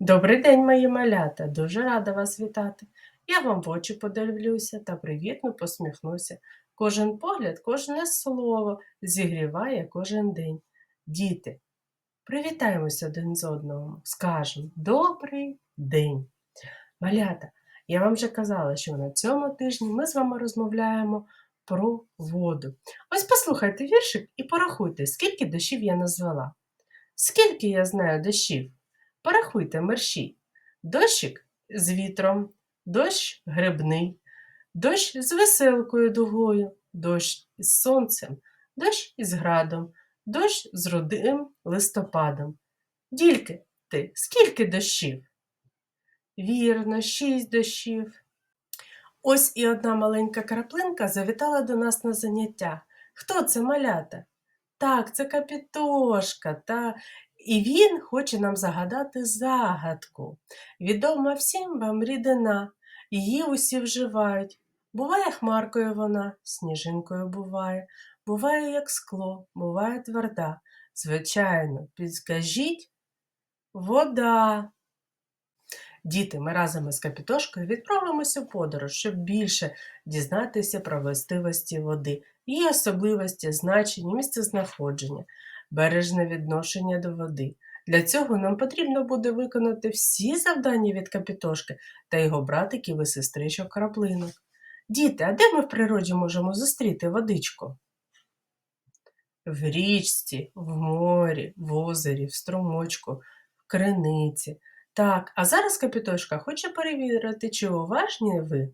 Добрий день, мої малята! Дуже рада вас вітати. Я вам в очі подивлюся та привітно посміхнуся. Кожен погляд, кожне слово зігріває кожен день. Діти, привітаємося один з одного, скажемо добрий день. Малята, я вам вже казала, що на цьому тижні ми з вами розмовляємо про воду. Ось послухайте віршик і порахуйте, скільки дощів я назвала. Скільки я знаю дощів? Порахуйте мерші. Дощик з вітром, дощ грибний, дощ з веселкою дугою, дощ із сонцем, дощ із градом, дощ з рудим листопадом. Дільки ти, скільки дощів? Вірно, шість дощів. Ось і одна маленька краплинка завітала до нас на заняття. Хто це малята? Так, це капітошка, та і він хоче нам загадати загадку. Відома всім вам рідина, її усі вживають. Буває хмаркою вона, сніжинкою буває, буває, як скло, буває тверда. Звичайно, підскажіть вода. Діти, ми разом із Капітошкою відправимося в подорож, щоб більше дізнатися про властивості води, її особливості, значення, місцезнаходження бережне відношення до води. Для цього нам потрібно буде виконати всі завдання від капітошки та його братиків і сестричок краплинок. Діти, а де ми в природі можемо зустріти водичку? В річці, в морі, в озері, в струмочку, в криниці. Так, а зараз капітошка хоче перевірити, чи уважні ви.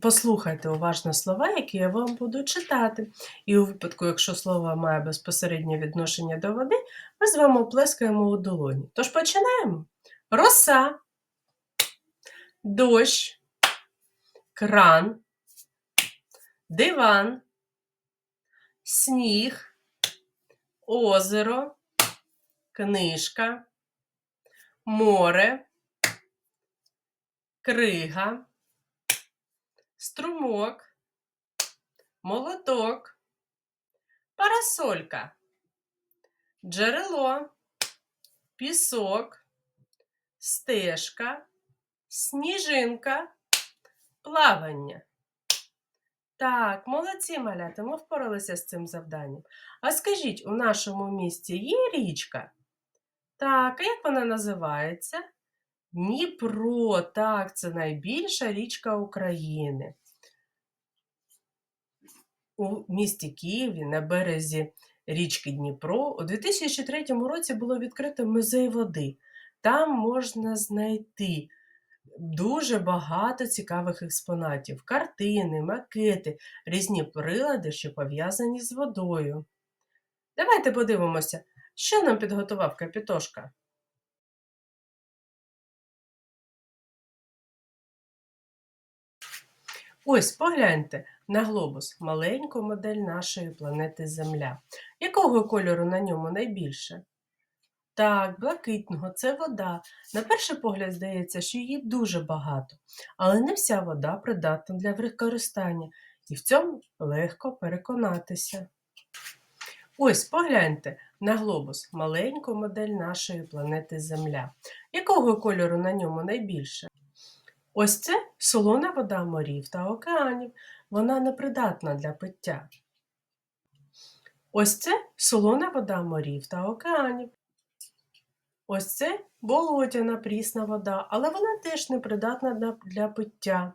Послухайте уважно слова, які я вам буду читати. І у випадку, якщо слово має безпосереднє відношення до води, ми з вами плескаємо у долоні. Тож починаємо. Роса, дощ, кран, диван, сніг, озеро, книжка, море, крига струмок, молоток, парасолька, джерело, пісок, стежка, сніжинка, плавання. Так, молодці малята, ми впоралися з цим завданням. А скажіть, у нашому місті є річка? Так, а як вона називається? Дніпро, так, це найбільша річка України. У місті Києві на березі річки Дніпро у 2003 році було відкрито музей води. Там можна знайти дуже багато цікавих експонатів: картини, макети, різні прилади, що пов'язані з водою. Давайте подивимося, що нам підготував Капітошка. Ось погляньте на глобус, маленьку модель нашої планети Земля. Якого кольору на ньому найбільше? Так, блакитного це вода. На перший погляд здається, що її дуже багато, але не вся вода придатна для використання, і в цьому легко переконатися. Ось погляньте на глобус, маленьку модель нашої планети Земля. Якого кольору на ньому найбільше? Ось це солона вода морів та океанів. Вона непридатна для пиття. Ось це солона вода морів та океанів. Ось це болотяна прісна вода, але вона теж непридатна для пиття,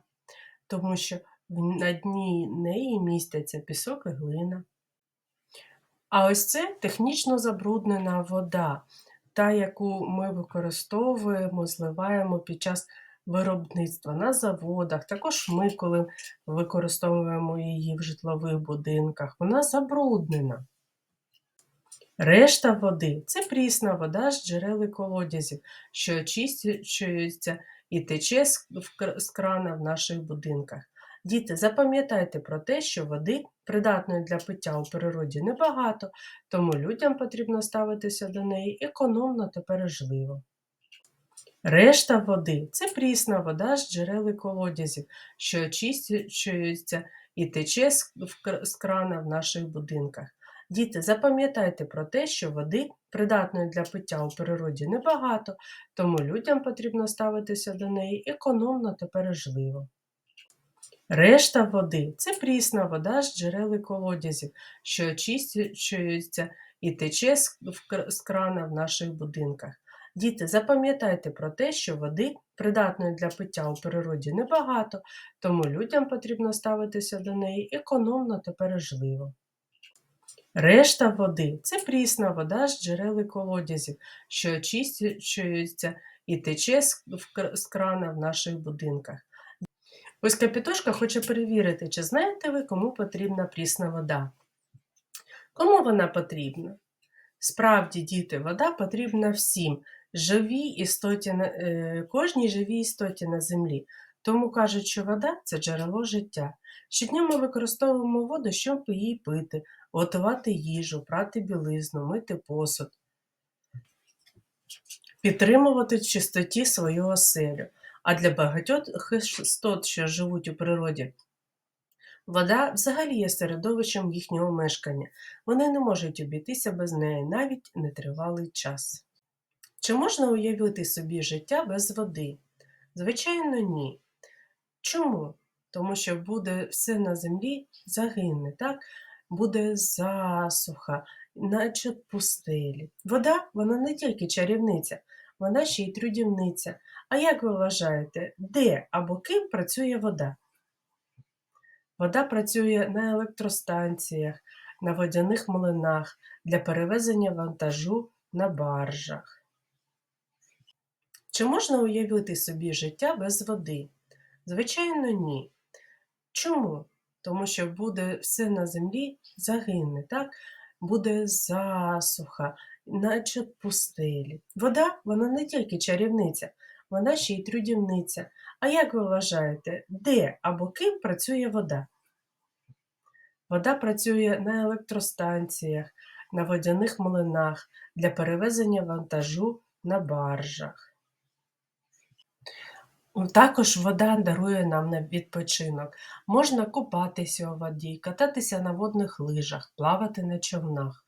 тому що на дні неї містяться пісок і глина. А ось це технічно забруднена вода, та, яку ми використовуємо, зливаємо під час виробництва на заводах. Також ми, коли використовуємо її в житлових будинках, вона забруднена. Решта води це прісна вода з джерел і колодязів, що очищується і тече з крана в наших будинках. Діти, запам'ятайте про те, що води, придатної для пиття у природі, небагато, тому людям потрібно ставитися до неї економно та пережливо. Решта води це прісна вода з джерел і колодязів, що очищується і тече з крана в наших будинках. Діти, запам'ятайте про те, що води, придатної для пиття у природі, небагато, тому людям потрібно ставитися до неї економно та бережливо. Решта води це прісна вода з джерел і колодязів, що очищується і тече з крана в наших будинках. Діти, запам'ятайте про те, що води, придатної для пиття у природі, небагато, тому людям потрібно ставитися до неї економно та бережливо. Решта води це прісна вода з джерел і колодязів, що очищується і тече з крана в наших будинках. Ось Капітошка хоче перевірити, чи знаєте ви, кому потрібна прісна вода. Кому вона потрібна? Справді, діти, вода потрібна всім, живій істоті, е, кожній живій істоті на землі. Тому кажуть, що вода це джерело життя. Щодня ми використовуємо воду, щоб її пити, готувати їжу, прати білизну, мити посуд, підтримувати в чистоті свою оселю. А для багатьох істот, що живуть у природі, вода взагалі є середовищем їхнього мешкання. Вони не можуть обійтися без неї навіть нетривалий час. Чи можна уявити собі життя без води? Звичайно, ні. Чому? Тому що буде все на землі загине, так? буде засуха, наче пустелі. Вода, вона не тільки чарівниця, вона ще й трудівниця. А як ви вважаєте, де або ким працює вода? Вода працює на електростанціях, на водяних млинах для перевезення вантажу на баржах. Чи можна уявити собі життя без води? Звичайно, ні. Чому? Тому що буде все на землі загине, так? буде засуха, наче пустелі. Вода, вона не тільки чарівниця, вона ще й трудівниця. А як ви вважаєте, де або ким працює вода? Вода працює на електростанціях, на водяних млинах для перевезення вантажу на баржах. Також вода дарує нам на відпочинок. Можна купатися у воді, кататися на водних лижах, плавати на човнах.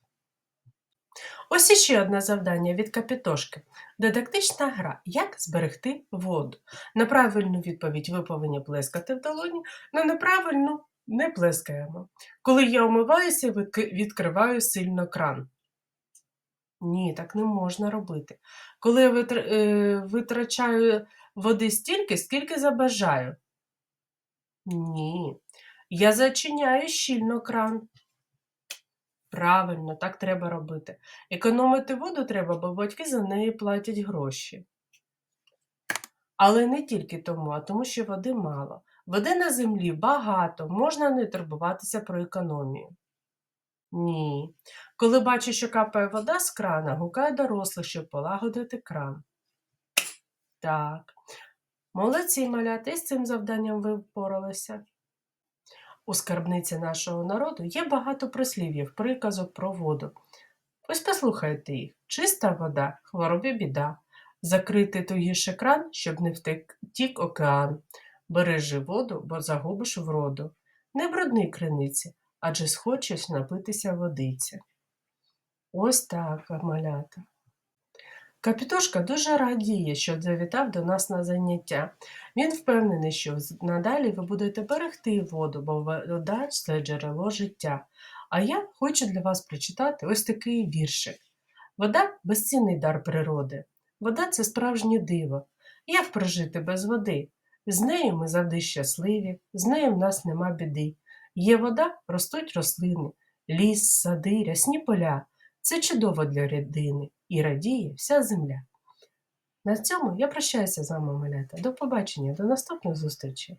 Ось іще одне завдання від капітошки. Дидактична гра. Як зберегти воду? На правильну відповідь ви повинні плескати в долоні, на неправильну не плескаємо. Коли я омиваюся, відкриваю сильно кран. Ні, так не можна робити. Коли я е, витрачаю води стільки, скільки забажаю. Ні. Я зачиняю щільно кран. Правильно, так треба робити. Економити воду треба, бо батьки за неї платять гроші. Але не тільки тому, а тому, що води мало. Води на землі багато, можна не турбуватися про економію. Ні. Коли бачу, що капає вода з крана, гукаю дорослих, щоб полагодити кран. Так. Молодці, малята, і з цим завданням ви впоралися. У скарбниці нашого народу є багато прислів'їв, приказок про воду. Ось послухайте їх. Чиста вода, хворобі біда. Закрити тугіше кран, щоб не втек океан. Бережи воду, бо загубиш вроду. Не брудни криниці, адже схочеш напитися водиці. Ось так, малята. Капітошка дуже радіє, що завітав до нас на заняття. Він впевнений, що надалі ви будете берегти воду, бо вода це джерело життя. А я хочу для вас прочитати ось такий віршик. Вода безцінний дар природи. Вода це справжнє диво. Як прожити без води? З нею ми завжди щасливі, з нею в нас нема біди. Є вода, ростуть рослини, ліс, сади, рясні поля. Це чудово для рядини і радіє вся земля. На цьому я прощаюся з вами, малята. До побачення, до наступних зустрічей.